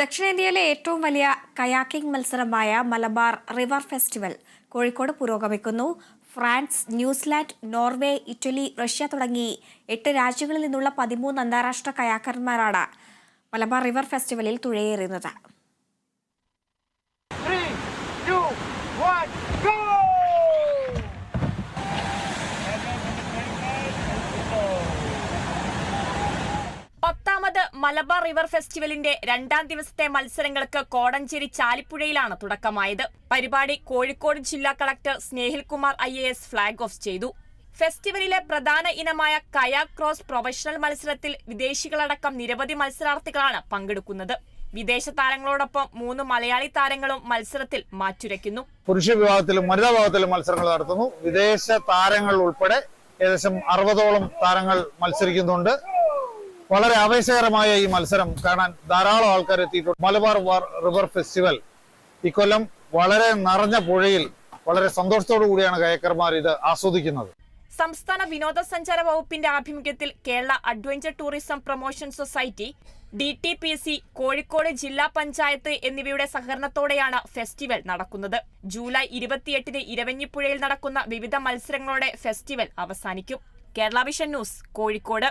ദക്ഷിണേന്ത്യയിലെ ഏറ്റവും വലിയ കയാക്കിംഗ് മത്സരമായ മലബാർ റിവർ ഫെസ്റ്റിവൽ കോഴിക്കോട് പുരോഗമിക്കുന്നു. France New Zealand Norway Italy Russia തുടങ്ങി എട്ട് രാജ്യങ്ങളിൽ നിന്നുള്ള പതിമൂന്ന് അന്താരാഷ്ട്ര കയാക്കർമാരാണ് മലബാർ റിവർ ഫെസ്റ്റിവലിൽ തുഴയേറുന്നത്. മലബാർ റിവർ ഫെസ്റ്റിവലിന്റെ രണ്ടാം ദിവസത്തെ മത്സരങ്ങൾക്ക് കോടഞ്ചേരി ചാലിപ്പുഴയിലാണ് തുടക്കമായത്. പരിപാടി കോഴിക്കോട് ജില്ലാ collector Snehilkumar I A S flag off ചെയ്തു. ഫെസ്റ്റിവലിലെ പ്രധാന ഇനമായ കയാക് ക്രോസ് പ്രൊഫഷണൽ മത്സരത്തിൽ വിദേശികളടക്കം നിരവധി മത്സരാർത്ഥികളാണ് പങ്കെടുക്കുന്നത്. വിദേശ താരങ്ങളോടൊപ്പം മൂന്ന് മലയാളി താരങ്ങളും മത്സരത്തിൽ മാറ്റുരയ്ക്കുന്നു. പുരുഷ വിഭാഗത്തിലും വനിതാ വിഭാഗത്തിലും മത്സരങ്ങൾ നടത്തുന്നു. വിദേശ താരങ്ങൾ ഉൾപ്പെടെ ഏകദേശം അറുപതോളം താരങ്ങൾ മത്സരിക്കുന്നുണ്ട്. വളരെ ആവേശകരമായ ഈ മത്സരം കാണാൻ ധാരാളം ആൾക്കാർ എത്തിയിട്ടുണ്ട്. മലബാർ വാർ റിവർ ഫെസ്റ്റിവൽ. ഇക്കൊല്ലം വളരെ നിറഞ്ഞ പുഴയിൽ വളരെ സന്തോഷത്തോടു കൂടിയാണ് കയക്കർമാർ ഇത് ആസ്വദിക്കുന്നത്. സംസ്ഥാന വിനോദസഞ്ചാര വകുപ്പിന്റെ ആഭിമുഖ്യത്തിൽ Kerala adventure tourism promotion society D T P C Kozhikode ജില്ലാ പഞ്ചായത്ത് എന്നിവയുടെ സഹകരണത്തോടെയാണ് ഫെസ്റ്റിവൽ നടക്കുന്നത്. ജൂലൈ ഇരുപത്തിയെട്ടിന് ഇരവഞ്ഞിപ്പുഴയിൽ നടക്കുന്ന വിവിധ മത്സരങ്ങളോടെ ഫെസ്റ്റിവൽ അവസാനിക്കും. Kerala vision news Kozhikode.